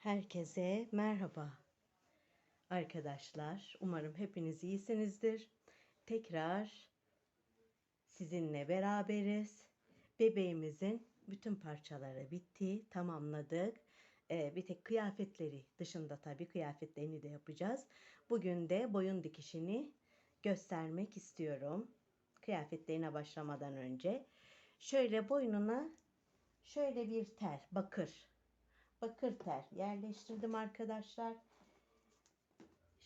Herkese merhaba. Arkadaşlar, umarım hepiniz iyisinizdir. Tekrar sizinle beraberiz. Bebeğimizin bütün parçaları bitti, tamamladık. Ee, bir tek kıyafetleri dışında tabii kıyafetlerini de yapacağız. Bugün de boyun dikişini göstermek istiyorum. Kıyafetlerine başlamadan önce. Şöyle boynuna şöyle bir tel, bakır bakır tel yerleştirdim arkadaşlar.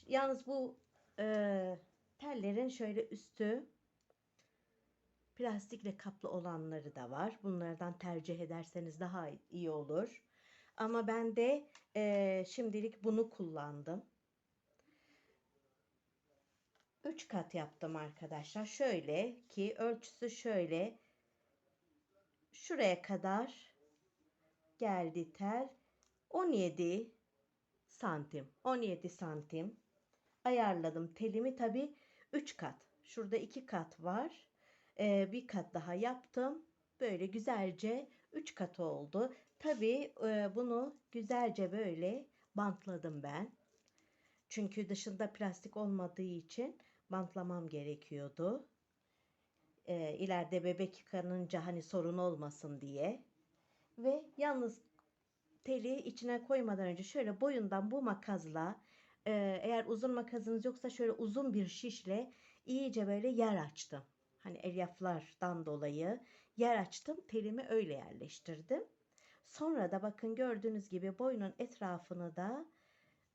Yalnız bu e, tellerin şöyle üstü plastikle kaplı olanları da var. Bunlardan tercih ederseniz daha iyi olur. Ama ben de e, şimdilik bunu kullandım. 3 kat yaptım arkadaşlar. Şöyle ki ölçüsü şöyle şuraya kadar geldi tel. 17 santim 17 santim ayarladım telimi. Tabi 3 kat şurada 2 kat var. Ee, bir kat daha yaptım. Böyle güzelce 3 kat oldu. Tabi e, bunu güzelce böyle bantladım ben. Çünkü dışında plastik olmadığı için bantlamam gerekiyordu. E, ileride bebek yıkanınca hani sorun olmasın diye. Ve yalnız teli içine koymadan önce şöyle boyundan bu makasla e, eğer uzun makasınız yoksa şöyle uzun bir şişle iyice böyle yer açtım. Hani elyaflardan dolayı yer açtım. Telimi öyle yerleştirdim. Sonra da bakın gördüğünüz gibi boynun etrafını da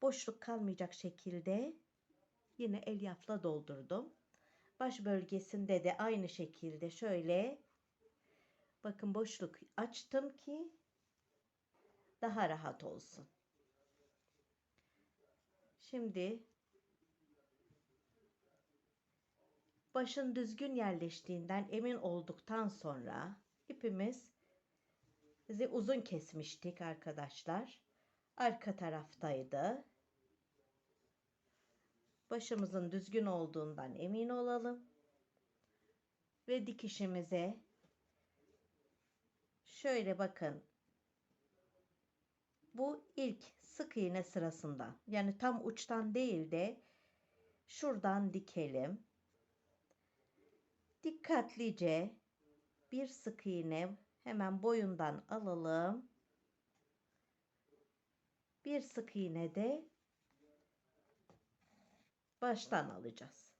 boşluk kalmayacak şekilde yine elyafla doldurdum. Baş bölgesinde de aynı şekilde şöyle bakın boşluk açtım ki daha rahat olsun. Şimdi başın düzgün yerleştiğinden emin olduktan sonra ipimiz bizi uzun kesmiştik arkadaşlar. Arka taraftaydı. Başımızın düzgün olduğundan emin olalım. Ve dikişimize şöyle bakın bu ilk sık iğne sırasında. Yani tam uçtan değil de şuradan dikelim. Dikkatlice bir sık iğne hemen boyundan alalım. Bir sık iğne de baştan alacağız.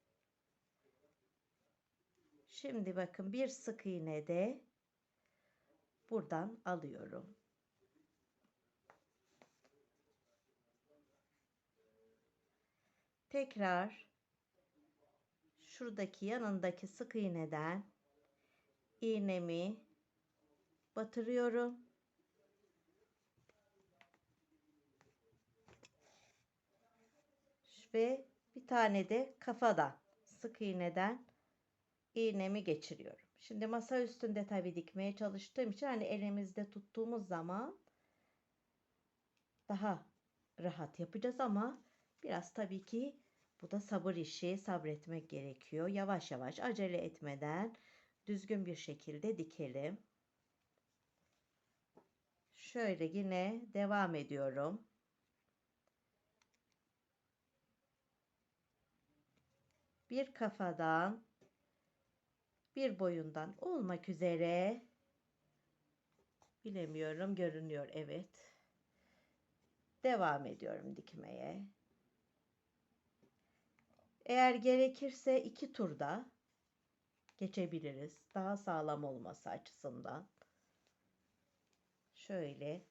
Şimdi bakın bir sık iğne de buradan alıyorum. Tekrar şuradaki yanındaki sık iğneden iğnemi batırıyorum. Ve bir tane de kafadan sık iğneden iğnemi geçiriyorum. Şimdi masa üstünde tabii dikmeye çalıştığım için hani elimizde tuttuğumuz zaman daha rahat yapacağız ama Biraz tabii ki bu da sabır işi, sabretmek gerekiyor. Yavaş yavaş acele etmeden düzgün bir şekilde dikelim. Şöyle yine devam ediyorum. Bir kafadan bir boyundan olmak üzere bilemiyorum görünüyor evet. Devam ediyorum dikmeye. Eğer gerekirse iki turda geçebiliriz. Daha sağlam olması açısından. Şöyle.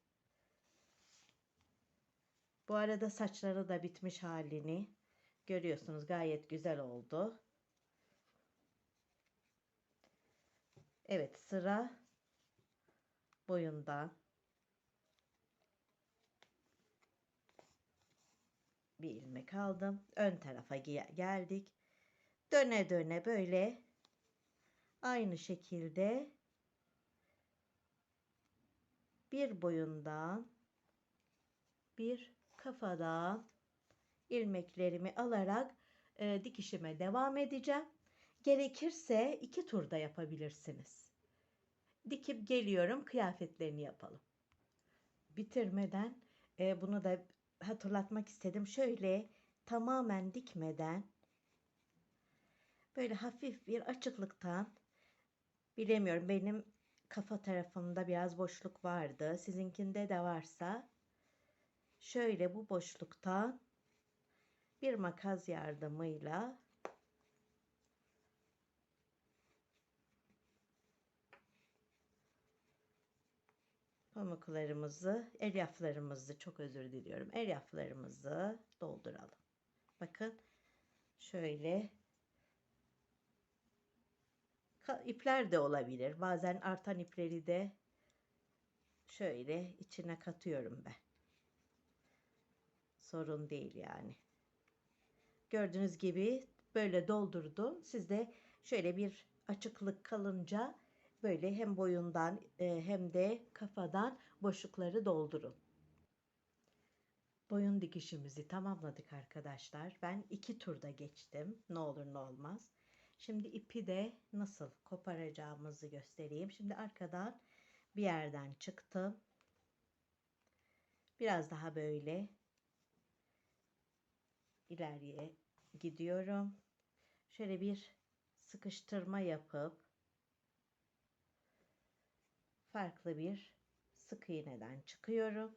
Bu arada saçları da bitmiş halini görüyorsunuz. Gayet güzel oldu. Evet sıra boyundan bir ilmek aldım. Ön tarafa geldik. Döne döne böyle aynı şekilde bir boyundan bir kafadan ilmeklerimi alarak e, dikişime devam edeceğim. Gerekirse iki turda yapabilirsiniz. Dikip geliyorum kıyafetlerini yapalım. Bitirmeden e, bunu da hatırlatmak istedim. Şöyle tamamen dikmeden böyle hafif bir açıklıktan bilemiyorum benim kafa tarafımda biraz boşluk vardı. Sizinkinde de varsa şöyle bu boşluktan bir makas yardımıyla pamuklarımızı, elyaflarımızı çok özür diliyorum. Elyaflarımızı dolduralım. Bakın şöyle ipler de olabilir. Bazen artan ipleri de şöyle içine katıyorum ben. Sorun değil yani. Gördüğünüz gibi böyle doldurdum. Siz de şöyle bir açıklık kalınca böyle hem boyundan e, hem de kafadan boşlukları doldurun. Boyun dikişimizi tamamladık arkadaşlar. Ben iki turda geçtim. Ne olur ne olmaz. Şimdi ipi de nasıl koparacağımızı göstereyim. Şimdi arkadan bir yerden çıktım. Biraz daha böyle ileriye gidiyorum. Şöyle bir sıkıştırma yapıp farklı bir sık iğneden çıkıyorum.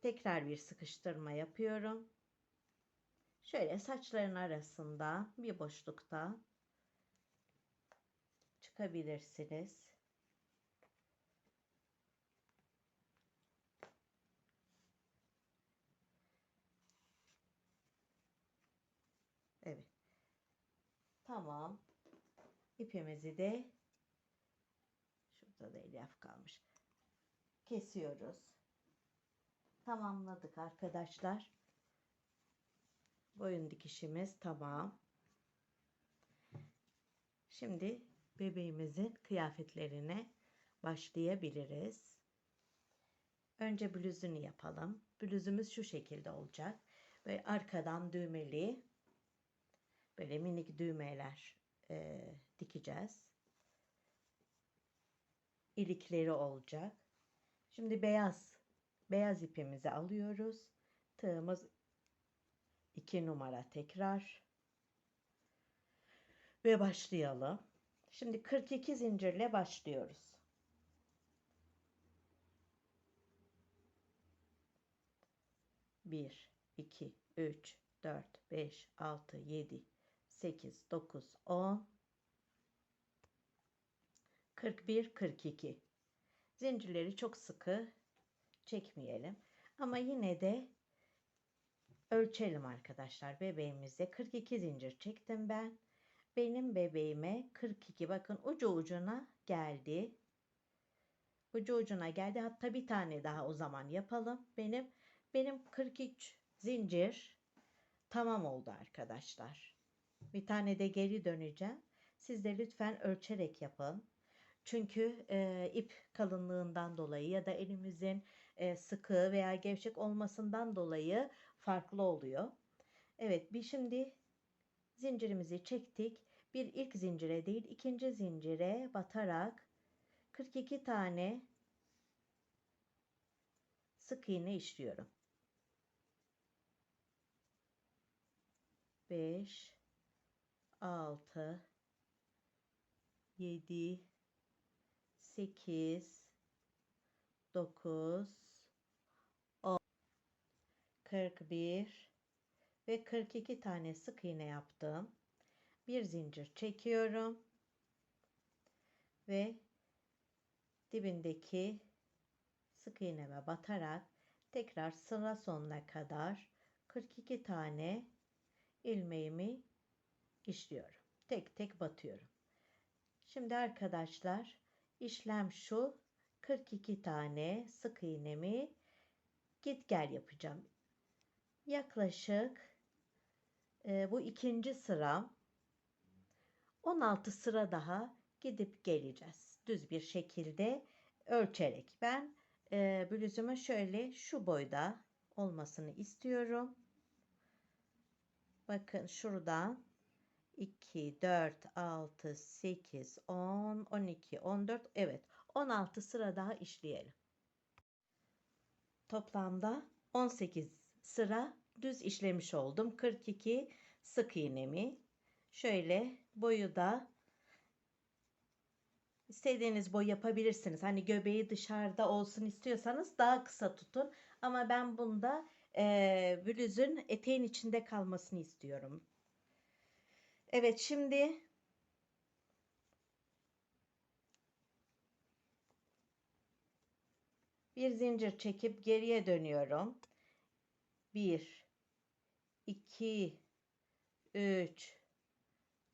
Tekrar bir sıkıştırma yapıyorum. Şöyle saçların arasında bir boşlukta çıkabilirsiniz. Evet. Tamam. İpimizi de şurada da elyaf kalmış. Kesiyoruz. Tamamladık arkadaşlar. Boyun dikişimiz tamam. Şimdi bebeğimizin kıyafetlerine başlayabiliriz. Önce bluzunu yapalım. Bluzumuz şu şekilde olacak. Ve arkadan düğmeli böyle minik düğmeler e, dikeceğiz. İlikleri olacak. Şimdi beyaz beyaz ipimizi alıyoruz. Tığımız 2 numara tekrar. Ve başlayalım. Şimdi 42 zincirle başlıyoruz. Bir, iki, üç, dört, beş, altı, yedi, sekiz, dokuz, on, kırk bir, kırk iki. Zincirleri çok sıkı çekmeyelim. Ama yine de ölçelim arkadaşlar. Bebeğimize 42 zincir çektim ben. Benim bebeğime 42 bakın ucu ucuna geldi. Ucu ucuna geldi. Hatta bir tane daha o zaman yapalım. Benim benim 43 zincir tamam oldu arkadaşlar. Bir tane de geri döneceğim. Siz de lütfen ölçerek yapın. Çünkü e, ip kalınlığından dolayı ya da elimizin e, sıkı veya gevşek olmasından dolayı farklı oluyor. Evet bir şimdi zincirimizi çektik. Bir ilk zincire değil ikinci zincire batarak 42 tane sık iğne işliyorum. 5 6 7 8 9 10 41 ve 42 tane sık iğne yaptım. Bir zincir çekiyorum ve dibindeki sık iğneme batarak tekrar sıra sonuna kadar 42 tane ilmeğimi işliyorum. Tek tek batıyorum. Şimdi arkadaşlar işlem şu 42 tane sık iğnemi git gel yapacağım. Yaklaşık e, bu ikinci sıram 16 sıra daha gidip geleceğiz. Düz bir şekilde ölçerek. Ben e, bluzumu şöyle şu boyda olmasını istiyorum. Bakın şuradan 2, 4, 6, 8, 10, 12, 14. Evet 16 sıra daha işleyelim. Toplamda 18 sıra düz işlemiş oldum. 42 sık iğnemi. Şöyle boyu da istediğiniz boy yapabilirsiniz. Hani göbeği dışarıda olsun istiyorsanız daha kısa tutun. Ama ben bunda e, bluzun eteğin içinde kalmasını istiyorum. Evet şimdi bir zincir çekip geriye dönüyorum. 1 2 3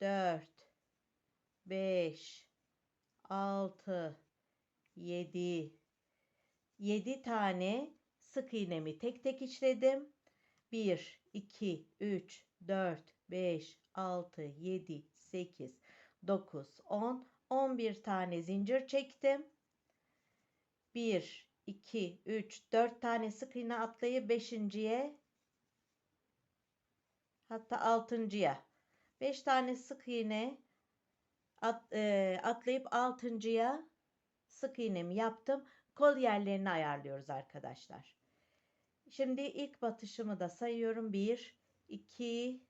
4 5 6 7 7 tane sık iğnemi tek tek işledim. 1 2 3 4 5 6 7 8 9 10 11 tane zincir çektim. 1 2 3 4 tane sık iğne atlayıp 5.'ye hatta 6.'ya 5 tane sık iğne at, e, atlayıp 6.'ya sık iğnemi yaptım. Kol yerlerini ayarlıyoruz arkadaşlar. Şimdi ilk batışımı da sayıyorum. 1 2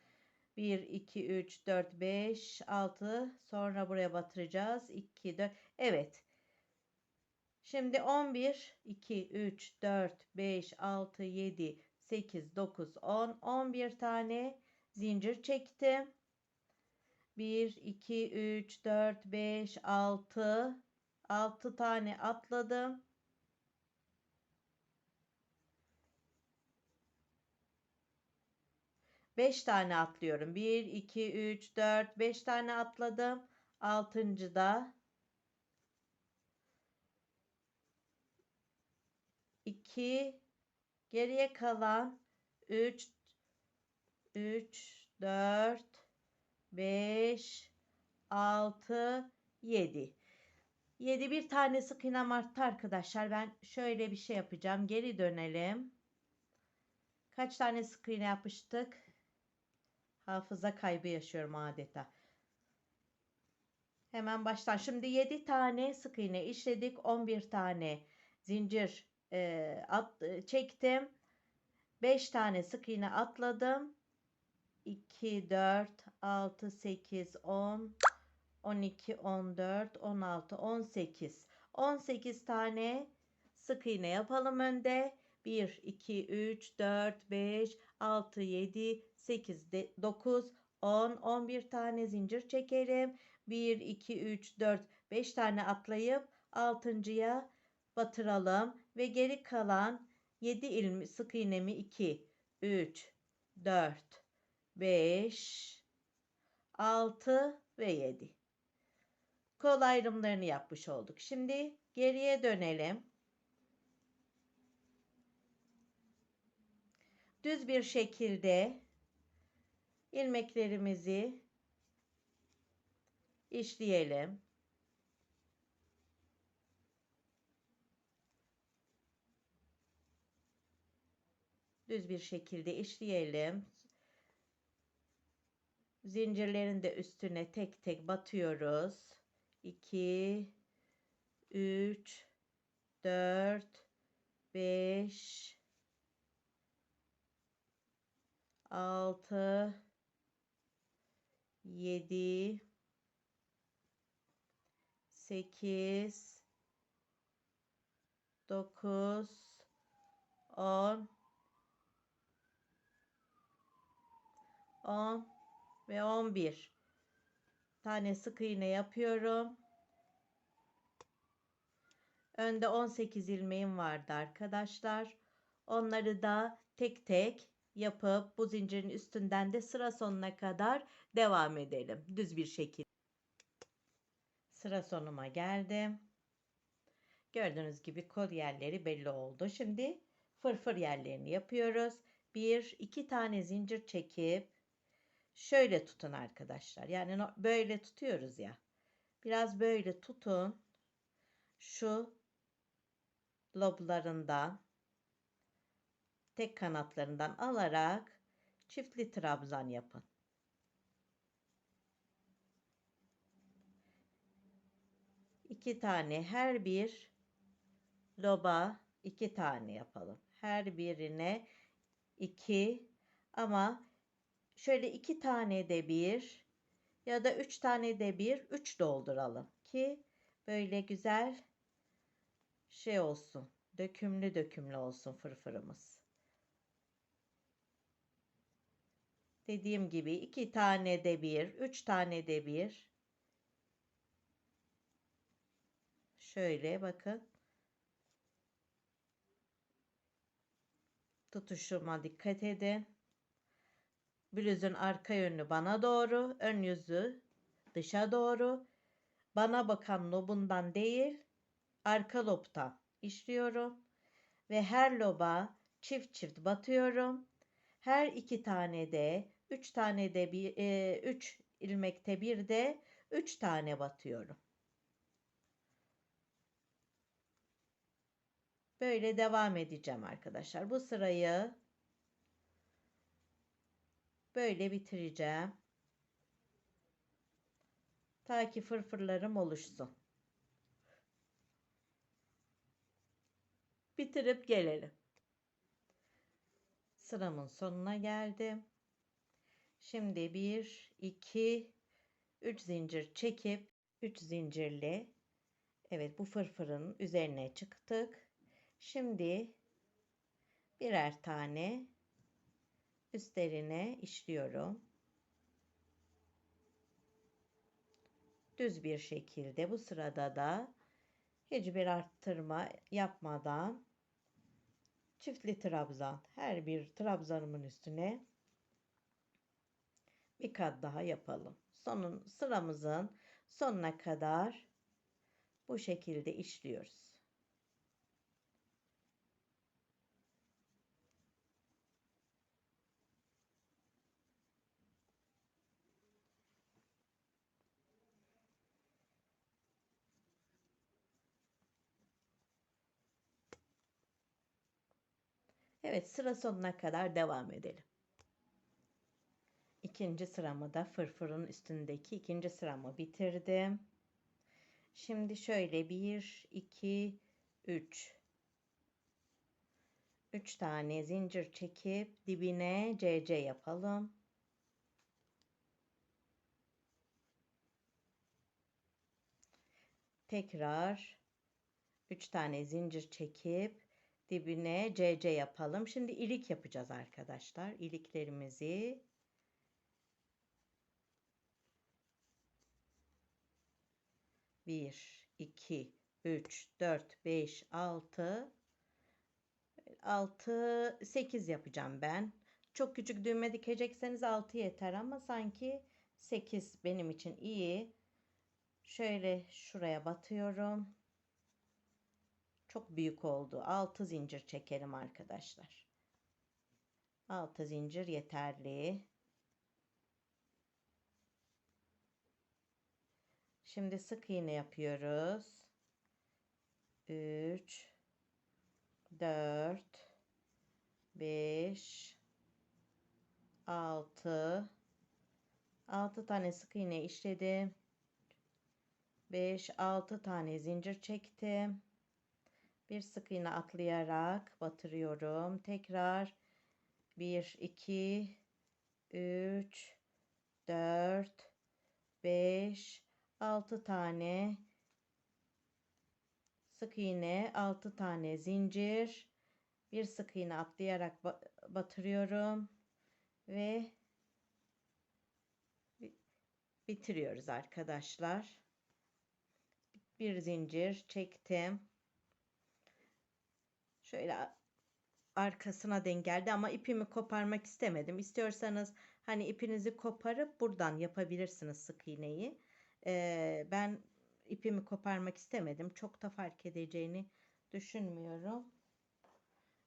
1 2 3 4 5 6 sonra buraya batıracağız. 2 4 Evet. Şimdi 11 2 3 4 5 6 7 8 9 10 11 tane zincir çektim. 1 2 3 4 5 6 6 tane atladım. 5 tane atlıyorum. 1, 2, 3, 4, 5 tane atladım. 6. da 2 geriye kalan 3 3 4 5 6 7 7 bir tane sık iğnem arttı arkadaşlar. Ben şöyle bir şey yapacağım. Geri dönelim. Kaç tane sık iğne yapmıştık? Hafıza kaybı yaşıyorum adeta. Hemen baştan. Şimdi 7 tane sık iğne işledik. 11 tane zincir e, at, e, çektim. 5 tane sık iğne atladım. 2, 4, 6, 8, 10, 12, 14, 16, 18. 18 tane sık iğne yapalım önde. 1, 2, 3, 4, 5, 6, 7, 8, 9, 10, 11 tane zincir çekelim. 1, 2, 3, 4, 5 tane atlayıp 6.ya batıralım. Ve geri kalan 7 ilmi, sık iğnemi 2, 3, 4, 5, 6 ve 7. Kol ayrımlarını yapmış olduk. Şimdi geriye dönelim. Düz bir şekilde ilmeklerimizi işleyelim. Düz bir şekilde işleyelim. Zincirlerin de üstüne tek tek batıyoruz. 2 3 4 5 6 7 8 9 10 10 ve 11 tane sık iğne yapıyorum. Önde 18 ilmeğim vardı arkadaşlar. Onları da tek tek yapıp bu zincirin üstünden de sıra sonuna kadar devam edelim. Düz bir şekilde. Sıra sonuma geldim. Gördüğünüz gibi kol yerleri belli oldu. Şimdi fırfır yerlerini yapıyoruz. Bir, iki tane zincir çekip şöyle tutun arkadaşlar. Yani böyle tutuyoruz ya. Biraz böyle tutun. Şu loblarından tek kanatlarından alarak çiftli trabzan yapın. İki tane her bir loba iki tane yapalım. Her birine iki ama şöyle iki tane de bir ya da üç tane de bir üç dolduralım ki böyle güzel şey olsun. Dökümlü dökümlü olsun fırfırımız. Dediğim gibi iki tane de bir, üç tane de bir. Şöyle bakın. Tutuşuma dikkat edin. Bluzun arka yönü bana doğru, ön yüzü dışa doğru. Bana bakan lobundan değil, arka lobtan işliyorum ve her loba çift çift batıyorum. Her iki tane de, üç tane de bir, e, üç ilmekte bir de üç tane batıyorum. Böyle devam edeceğim arkadaşlar. Bu sırayı böyle bitireceğim. Ta ki fırfırlarım oluşsun. Bitirip gelelim. Sıramın sonuna geldim. Şimdi 1, 2, 3 zincir çekip 3 zincirle evet bu fırfırın üzerine çıktık. Şimdi birer tane üstlerine işliyorum. Düz bir şekilde bu sırada da hiçbir arttırma yapmadan çiftli trabzan her bir trabzanımın üstüne bir kat daha yapalım. Sonun sıramızın sonuna kadar bu şekilde işliyoruz. Evet sıra sonuna kadar devam edelim. İkinci sıramı da fırfırın üstündeki ikinci sıramı bitirdim. Şimdi şöyle 1, 2, 3. 3 tane zincir çekip dibine CC yapalım. Tekrar 3 tane zincir çekip dibine CC yapalım. Şimdi ilik yapacağız arkadaşlar. İliklerimizi bir, iki, üç, dört, beş, altı, altı, sekiz yapacağım ben. Çok küçük düğme dikecekseniz altı yeter ama sanki sekiz benim için iyi. Şöyle şuraya batıyorum. Çok büyük oldu. 6 zincir çekelim arkadaşlar. 6 zincir yeterli. Şimdi sık iğne yapıyoruz. 3 4 5 6 6 tane sık iğne işledim. 5 6 tane zincir çektim bir sık iğne atlayarak batırıyorum. Tekrar 1 2 3 4 5 6 tane sık iğne, 6 tane zincir, bir sık iğne atlayarak batırıyorum ve bitiriyoruz arkadaşlar. Bir zincir çektim. Şöyle arkasına denk ama ipimi koparmak istemedim. İstiyorsanız hani ipinizi koparıp buradan yapabilirsiniz sık iğneyi. Ee, ben ipimi koparmak istemedim. Çok da fark edeceğini düşünmüyorum.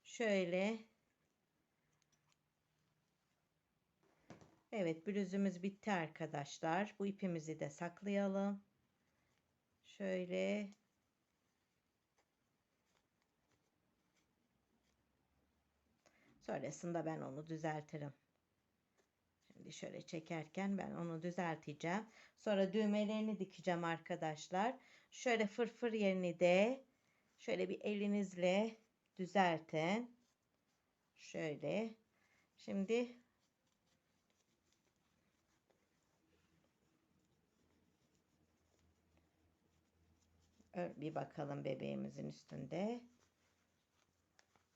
Şöyle. Evet bluzumuz bitti arkadaşlar. Bu ipimizi de saklayalım. Şöyle. Sonrasında ben onu düzeltirim. Şimdi şöyle çekerken ben onu düzelteceğim. Sonra düğmelerini dikeceğim arkadaşlar. Şöyle fırfır yerini de şöyle bir elinizle düzeltin. Şöyle. Şimdi bir bakalım bebeğimizin üstünde.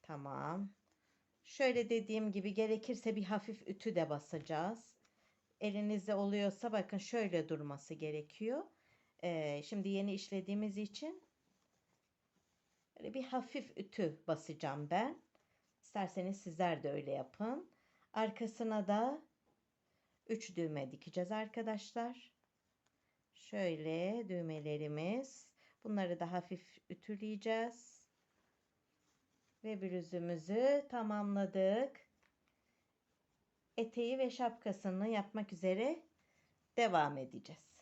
Tamam. Şöyle dediğim gibi gerekirse bir hafif ütü de basacağız. Elinizde oluyorsa bakın şöyle durması gerekiyor. Ee, şimdi yeni işlediğimiz için böyle bir hafif ütü basacağım ben. İsterseniz sizler de öyle yapın. Arkasına da 3 düğme dikeceğiz arkadaşlar. Şöyle düğmelerimiz. Bunları da hafif ütüleyeceğiz. Ve bluzumuzu tamamladık. Eteği ve şapkasını yapmak üzere devam edeceğiz.